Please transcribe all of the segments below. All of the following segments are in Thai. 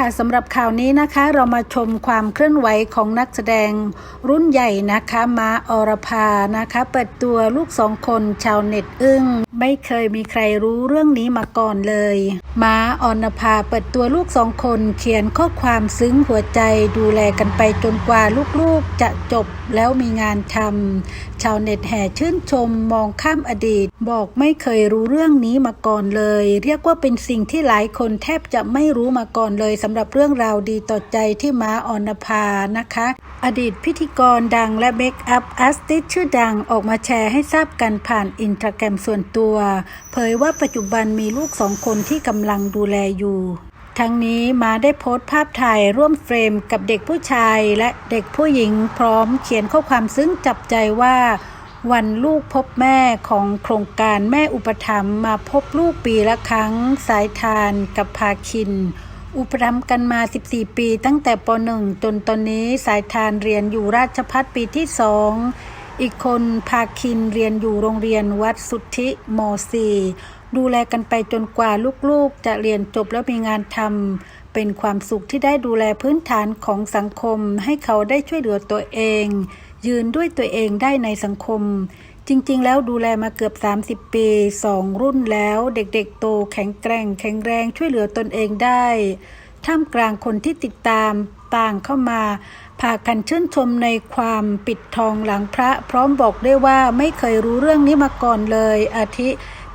ค่ะสำหรับข่าวนี้นะคะ เรามาชมความเคลื่อนไหวของนักแสดงรุ่นใหญ่นะคะมาอรพานะคะ เปิดตัวลูกสองคนชาวเน็ตอึ้ง ไม่เคยมีใครรู้เรื่องนี้มาก่อนเลยมาอรภาเปิดตัวลูกสองคนเขียนข้อความซึ้งหัวใจดูแลกันไปจนกว่าลูกๆจะจบแล้วมีงานทำชาวเน็ตแห่ชื่นชมมองข้ามอดีต บอกไม่เคยรู้เรื่องนี้มาก่อนเลย เรียกว่าเป็นสิ่งที่หลายคนแทบจะไม่รู้มาก่อนเลยสำำหรับเรื่องราวดีต่อใจที่ม้าออนภานะคะ อดีตพิธีกรดังและเมคอัพอาร์ติสชื่อดังออกมาแชร์ให้ทราบกันผ่านอินสตาแกรมส่วนตัว เผยว่าปัจจุบันมีลูกสองคนที่กำลังดูแลอยู่ทั้งนี้มาได้โพสต์ภาพถ่ายร่วมเฟรมกับเด็กผู้ชายและเด็กผู้หญิงพร้อมเขียนข้อความซึ้งจับใจว่า วันลูกพบแม่ของโครงการแม่อุปถัมภ์มาพบลูกปีละครั้ง สายทานกับพาคิน อุปถัมภ์กันมา 14 ปีตั้งแต่ป .1 จนตอนนี้สายทานเรียนอยู่ราชพัฒปีที่สองอีกคนพาคินเรียนอยู่โรงเรียนวัดสุทธิม .4 ดูแลกันไปจนกว่าลูกๆ จะเรียนจบแล้วมีงานทำเป็นความสุขที่ได้ดูแลพื้นฐานของสังคม ให้เขาได้ช่วยเหลือตัวเอง ยืนด้วยตัวเองได้ในสังคม จริงๆ แล้วดูแลมาเกือบ 30 ปี 2 รุ่นแล้วเด็กๆ โตแข็งแกร่ง แข็งแรงช่วยเหลือตนเองได้ ท่ามกลางคนที่ติดตามต่างเข้ามาพากันชื่นชมในความปิดทองหลังพระ พร้อมบอกได้ว่าไม่เคยรู้เรื่องนี้มาก่อนเลย อาทิ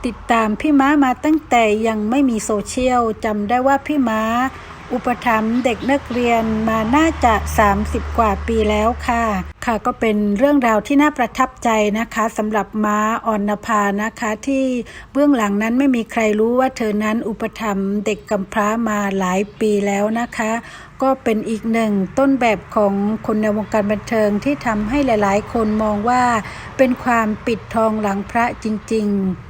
ติดตามพี่ม้ามาตั้งแต่ยังไม่มีโซเชียลจำได้ว่าพี่ม้า อุปถัมภ์เด็กนักเรียนมาน่าจะ 30 กว่าปีแล้วค่ะ ค่ะก็เป็นเรื่องราวที่น่าประทับใจนะคะสำหรับม้าออนภานะคะ ที่เบื้องหลังนั้นไม่มีใครรู้ว่าเธอนั้นอุปถัมภ์เด็กกำพร้ามาหลายปีแล้วนะคะ ก็เป็นอีกหนึ่งต้นแบบของคนในวงการบันเทิงที่ทำให้หลาย ๆ คนมองว่าเป็นความปิดทองหลังพระจริง ๆ